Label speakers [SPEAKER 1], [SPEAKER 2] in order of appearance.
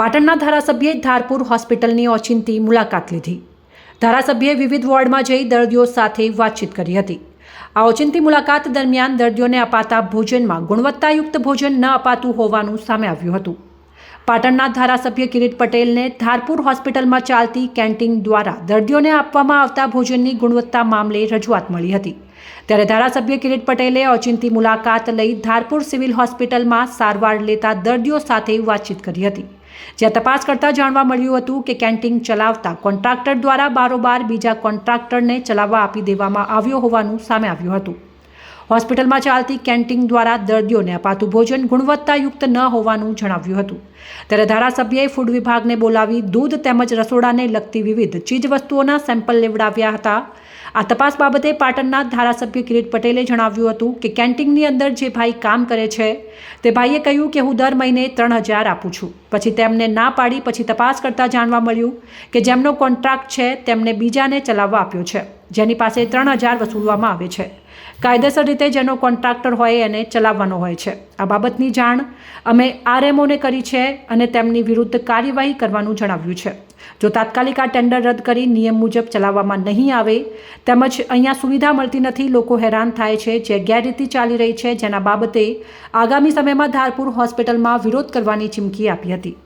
[SPEAKER 1] પાટણના ધારાસભ્યે ધારપુર હોસ્પિટલની ઓચિંતી મુલાકાત લીધી. ધારાસભ્યએ વિવિધ વોર્ડમાં જઈ દર્દીઓ સાથે વાતચીત કરી હતી. આ ઓચિંતી મુલાકાત દરમિયાન દર્દીઓને અપાતા ભોજનમાં ગુણવત્તાયુક્ત ભોજન ન અપાતું હોવાનું સામે આવ્યું હતું. પાટણના ધારાસભ્ય કિરીટ પટેલને ધારપુર હોસ્પિટલમાં ચાલતી કેન્ટીન દ્વારા દર્દીઓને આપવામાં આવતા ભોજનની ગુણવત્તા મામલે રજૂઆત મળી હતી. ત્યારે ધારાસભ્ય કિરીટ પટેલે ઓચિંતી મુલાકાત લઈ ધારપુર સિવિલ હોસ્પિટલમાં સારવાર લેતા દર્દીઓ સાથે વાતચીત કરી હતી. જ્યાં તપાસ કરતા જાણવા મળ્યું હતું કે કેન્ટીન ચલાવતા કોન્ટ્રાક્ટર દ્વારા બારોબાર બીજા કોન્ટ્રાક્ટરને ચલાવવા આપી દેવામાં આવ્યો હોવાનું સામે આવ્યું હતું. હોસ્પિટલમાં ચાલતી કેન્ટીન દ્વારા દર્દીઓને અપાતું ભોજન ગુણવત્તાયુક્ત ન હોવાનું જણાવ્યું હતું. ત્યારે ધારાસભ્યએ ફૂડ વિભાગને બોલાવી દૂધ તેમજ રસોડાને લગતી વિવિધ ચીજવસ્તુઓના સેમ્પલ લેવડાવ્યા હતા. આ તપાસ બાબતે પાટણના ધારાસભ્ય કિરીટ પટેલે જણાવ્યું હતું કે કેન્ટીનની અંદર જે ભાઈ કામ કરે છે, તે ભાઈએ કહ્યું કે હું દર મહિને ત્રણ હજાર આપું છું. પછી તેમને ના પાડી પછી તપાસ કરતાં જાણવા મળ્યું કે જેમનો કોન્ટ્રાક્ટ છે, તેમને બીજાને ચલાવવા આપ્યો છે, જેની પાસે ત્રણ હજાર વસૂલવામાં આવે છે. કાયદેસર રીતે જેનો કોન્ટ્રાક્ટર હોય એને ચલાવવાનો હોય છે. આ બાબતની જાણ અમે આરએમઓને કરી છે અને તેમની વિરુદ્ધ કાર્યવાહી કરવાનું જણાવ્યું છે. જો તાત્કાલિક આ ટેન્ડર રદ કરી નિયમ મુજબ ચલાવવામાં નહીં આવે, તેમજ અહીંયા સુવિધા મળતી નથી, લોકો હેરાન થાય છે, જે ગેરરીતિ ચાલી રહી છે, જેના બાબતે આગામી સમયમાં ધારપુર હોસ્પિટલમાં વિરોધ કરવાની ચીમકી આપી હતી.